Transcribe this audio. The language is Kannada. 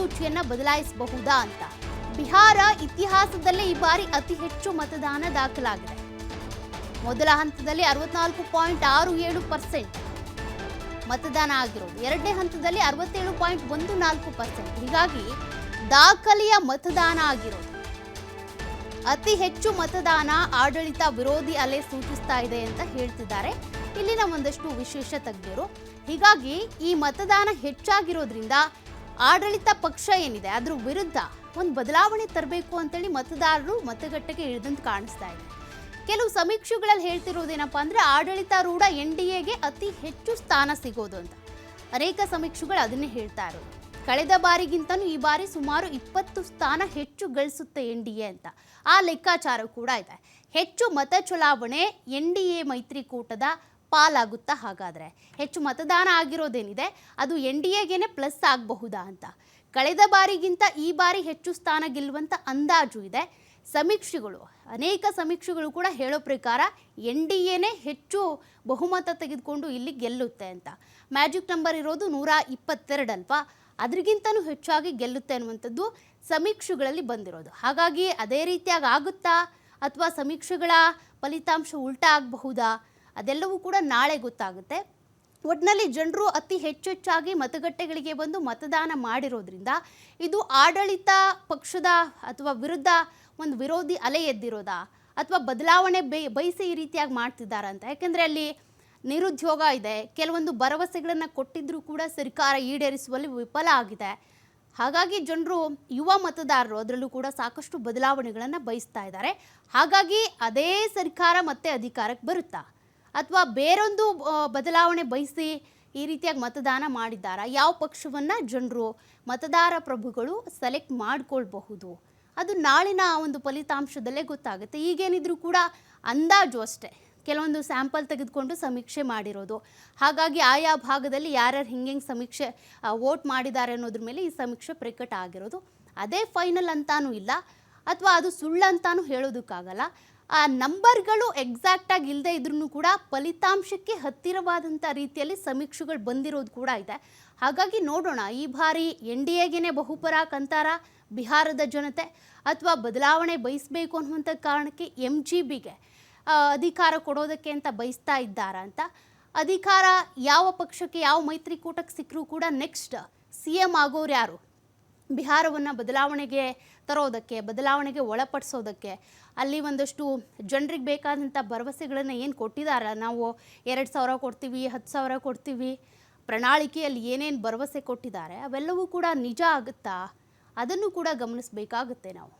ದಿಕ್ಸೂಚಿಯನ್ನ ಬದಲಾಯಿಸಬಹುದಾ ಅಂತ. ಬಿಹಾರ ಇತಿಹಾಸದಲ್ಲೇ ಈ ಬಾರಿ ಅತಿ ಹೆಚ್ಚು ಮತದಾನ ದಾಖಲಾಗಿದೆ. ಮೊದಲ ಹಂತದಲ್ಲಿ ಅರವತ್ನಾಲ್ಕು ಪಾಯಿಂಟ್ ಆರು ಏಳು ಪರ್ಸೆಂಟ್. ಮತದಾನ ಆಗಿರೋದು ಎರಡನೇ ಹಂತದಲ್ಲಿ ಅರವತ್ತೇಳು ಪಾಯಿಂಟ್ ಒಂದು ನಾಲ್ಕು ಪರ್ಸೆಂಟ್. ಹೀಗಾಗಿ ದಾಖಲೆಯ ಮತದಾನ ಆಗಿರೋದು. ಅತಿ ಹೆಚ್ಚು ಮತದಾನ ಆಡಳಿತ ವಿರೋಧಿ ಅಲೆ ಸೂಚಿಸ್ತಾ ಇದೆ ಅಂತ ಹೇಳ್ತಿದ್ದಾರೆ. ಇಲ್ಲಿನ ಒಂದಷ್ಟು ವಿಶೇಷ ತಜ್ಞರು. ಹೀಗಾಗಿ ಈ ಮತದಾನ ಹೆಚ್ಚಾಗಿರೋದ್ರಿಂದ ಆಡಳಿತ ಪಕ್ಷ ಏನಿದೆ, ಅದ್ರ ವಿರುದ್ಧ ಒಂದು ಬದಲಾವಣೆ ತರಬೇಕು ಅಂತೇಳಿ ಮತದಾರರು ಮತಗಟ್ಟೆಗೆ ಇಳಿದಂತ ಕಾಣಿಸ್ತಾ ಇದೆ. ಕೆಲವು ಸಮೀಕ್ಷೆಗಳಲ್ಲಿ ಹೇಳ್ತಿರೋದೇನಪ್ಪ ಅಂದರೆ ಆಡಳಿತಾರೂಢ ಎನ್ ಡಿ ಎಗೆ ಅತಿ ಹೆಚ್ಚು ಸ್ಥಾನ ಸಿಗೋದು ಅಂತ. ಅನೇಕ ಸಮೀಕ್ಷೆಗಳು ಅದನ್ನೇ ಹೇಳ್ತಾ ಇರೋದು. ಕಳೆದ ಬಾರಿಗಿಂತನೂ ಈ ಬಾರಿ ಸುಮಾರು ಇಪ್ಪತ್ತು ಸ್ಥಾನ ಹೆಚ್ಚು ಗಳಿಸುತ್ತೆ ಎನ್ ಡಿ ಎ ಅಂತ. ಆ ಲೆಕ್ಕಾಚಾರ ಕೂಡ ಇದೆ. ಹೆಚ್ಚು ಮತ ಚುನಾವಣೆ ಎನ್ ಡಿ ಎ ಮೈತ್ರಿಕೂಟದ ಪಾಲಾಗುತ್ತಾ ಹಾಗಾದರೆ? ಹೆಚ್ಚು ಮತದಾನ ಆಗಿರೋದೇನಿದೆ? ಅದು ಎನ್ ಡಿ ಎಗೇನೆ ಪ್ಲಸ್ ಆಗಬಹುದಾ ಅಂತ. ಕಳೆದ ಬಾರಿಗಿಂತ ಈ ಬಾರಿ ಹೆಚ್ಚು ಸ್ಥಾನ ಗೆಲ್ಲುವಂಥ ಅಂದಾಜು ಇದೆ. ಸಮೀಕ್ಷೆಗಳು, ಅನೇಕ ಸಮೀಕ್ಷೆಗಳು ಕೂಡ ಹೇಳೋ ಪ್ರಕಾರ ಎನ್ ಡಿ ಎನೇ ಹೆಚ್ಚು ಬಹುಮತ ತೆಗೆದುಕೊಂಡು ಇಲ್ಲಿ ಗೆಲ್ಲುತ್ತೆ ಅಂತ. ಮ್ಯಾಜಿಕ್ ನಂಬರ್ ಇರೋದು ನೂರ ಇಪ್ಪತ್ತೆರಡಲ್ವಾ? ಅದ್ರಿಗಿಂತನೂ ಹೆಚ್ಚಾಗಿ ಗೆಲ್ಲುತ್ತೆ ಅನ್ನುವಂಥದ್ದು ಸಮೀಕ್ಷೆಗಳಲ್ಲಿ ಬಂದಿರೋದು. ಹಾಗಾಗಿ ಅದೇ ರೀತಿಯಾಗಿ ಆಗುತ್ತಾ? ಅಥವಾ ಸಮೀಕ್ಷೆಗಳ ಫಲಿತಾಂಶ ಉಲ್ಟಾ ಆಗಬಹುದಾ? ಅದೆಲ್ಲವೂ ಕೂಡ ನಾಳೆ ಗೊತ್ತಾಗುತ್ತೆ. ಒಟ್ಟಿನಲ್ಲಿ ಜನರು ಅತಿ ಹೆಚ್ಚೆಚ್ಚಾಗಿ ಮತಗಟ್ಟೆಗಳಿಗೆ ಬಂದು ಮತದಾನ ಮಾಡಿರೋದ್ರಿಂದ ಇದು ಆಡಳಿತ ಪಕ್ಷದ ಅಥವಾ ವಿರುದ್ಧ ಒಂದು ವಿರೋಧಿ ಅಲೆ ಎದ್ದಿರೋದಾ? ಅಥವಾ ಬದಲಾವಣೆ ಬೈ, ಬಯಸಿ ಈ ರೀತಿಯಾಗಿ ಮಾಡ್ತಿದ್ದಾರೆ ಅಂತ? ಯಾಕೆಂದರೆ ಅಲ್ಲಿ ನಿರುದ್ಯೋಗ ಇದೆ, ಕೆಲವೊಂದು ಭರವಸೆಗಳನ್ನು ಕೊಟ್ಟಿದ್ದರೂ ಕೂಡ ಸರ್ಕಾರ ಈಡೇರಿಸುವಲ್ಲಿ ವಿಫಲ ಆಗಿದೆ. ಹಾಗಾಗಿ ಜನರು, ಯುವ ಮತದಾರರು ಅದರಲ್ಲೂ ಕೂಡ ಸಾಕಷ್ಟು ಬದಲಾವಣೆಗಳನ್ನು ಬಯಸ್ತಾ ಇದ್ದಾರೆ. ಹಾಗಾಗಿ ಅದೇ ಸರ್ಕಾರ ಮತ್ತೆ ಅಧಿಕಾರಕ್ಕೆ ಬರುತ್ತಾ? ಅಥವಾ ಬೇರೊಂದು ಬದಲಾವಣೆ ಬಯಸಿ ಈ ರೀತಿಯಾಗಿ ಮತದಾನ ಮಾಡಿದ್ದಾರಾ? ಯಾವ ಪಕ್ಷವನ್ನು ಜನರು ಮತದಾರ ಪ್ರಭುಗಳು ಸೆಲೆಕ್ಟ್ ಮಾಡಿಕೊಳ್ಬಹುದು? ಅದು ನಾಳಿನ ಒಂದು ಫಲಿತಾಂಶದಲ್ಲೇ ಗೊತ್ತಾಗುತ್ತೆ. ಈಗೇನಿದ್ರು ಕೂಡ ಅಂದಾಜು ಅಷ್ಟೆ. ಕೆಲವೊಂದು ಸ್ಯಾಂಪಲ್ ತೆಗೆದುಕೊಂಡು ಸಮೀಕ್ಷೆ ಮಾಡಿರೋದು. ಹಾಗಾಗಿ ಆಯಾ ಭಾಗದಲ್ಲಿ ಯಾರ್ಯಾರು ಹಿಂಗೆ ಸಮೀಕ್ಷೆ ವೋಟ್ ಮಾಡಿದ್ದಾರೆ ಅನ್ನೋದ್ರ ಮೇಲೆ ಈ ಸಮೀಕ್ಷೆ ಪ್ರಕಟ ಆಗಿರೋದು. ಅದೇ ಫೈನಲ್ ಅಂತಾನೂ ಇಲ್ಲ. ಅಥವಾ ಅದು ಸುಳ್ಳು ಅಂತಾನೂ ಹೇಳೋದಕ್ಕಾಗಲ್ಲ. ಆ ನಂಬರ್ಗಳು ಎಕ್ಸಾಕ್ಟಾಗಿ ಇಲ್ಲದೆ ಇದ್ರೂ ಕೂಡ ಫಲಿತಾಂಶಕ್ಕೆ ಹತ್ತಿರವಾದಂಥ ರೀತಿಯಲ್ಲಿ ಸಮೀಕ್ಷೆಗಳು ಬಂದಿರೋದು ಕೂಡ ಇದೆ. ಹಾಗಾಗಿ ನೋಡೋಣ, ಈ ಬಾರಿ ಎನ್ ಡಿ ಎಗೇನೆ ಬಹುಪರ ಕಂತಾರ, ಬಿಹಾರದ ಜನತೆ ಅಥವಾ ಬದಲಾವಣೆ ಬಯಸಬೇಕು ಅನ್ನುವಂಥ ಕಾರಣಕ್ಕೆ ಎಂ ಜಿ ಬಿಗೆ ಅಧಿಕಾರ ಕೊಡೋದಕ್ಕೆ ಅಂತ ಬಯಸ್ತಾ ಇದ್ದಾರಾ ಅಂತ. ಅಧಿಕಾರ ಯಾವ ಪಕ್ಷಕ್ಕೆ, ಯಾವ ಮೈತ್ರಿಕೂಟಕ್ಕೆ ಸಿಕ್ಕರೂ ಕೂಡ ನೆಕ್ಸ್ಟ್ ಸಿ ಎಂ ಆಗೋರು ಯಾರು? ಬಿಹಾರವನ್ನು ಬದಲಾವಣೆಗೆ ತರೋದಕ್ಕೆ, ಬದಲಾವಣೆಗೆ ಒಳಪಡಿಸೋದಕ್ಕೆ, ಅಲ್ಲಿ ಒಂದಷ್ಟು ಜನರಿಗೆ ಬೇಕಾದಂಥ ಭರವಸೆಗಳನ್ನು ಏನು ಕೊಟ್ಟಿದ್ದಾರೆ ನಾವು ಎರಡು ಸಾವಿರ ಕೊಡ್ತೀವಿ, ಹತ್ತು ಸಾವಿರ ಕೊಡ್ತೀವಿ, ಪ್ರಣಾಳಿಕೆಯಲ್ಲಿ ಏನೇನು ಭರವಸೆ ಕೊಟ್ಟಿದ್ದಾರೆ ಅವೆಲ್ಲವೂ ಕೂಡ ನಿಜ ಆಗುತ್ತಾ? ಅದನ್ನು ಕೂಡ ಗಮನಿಸಬೇಕಾಗುತ್ತೆ ನಾವು.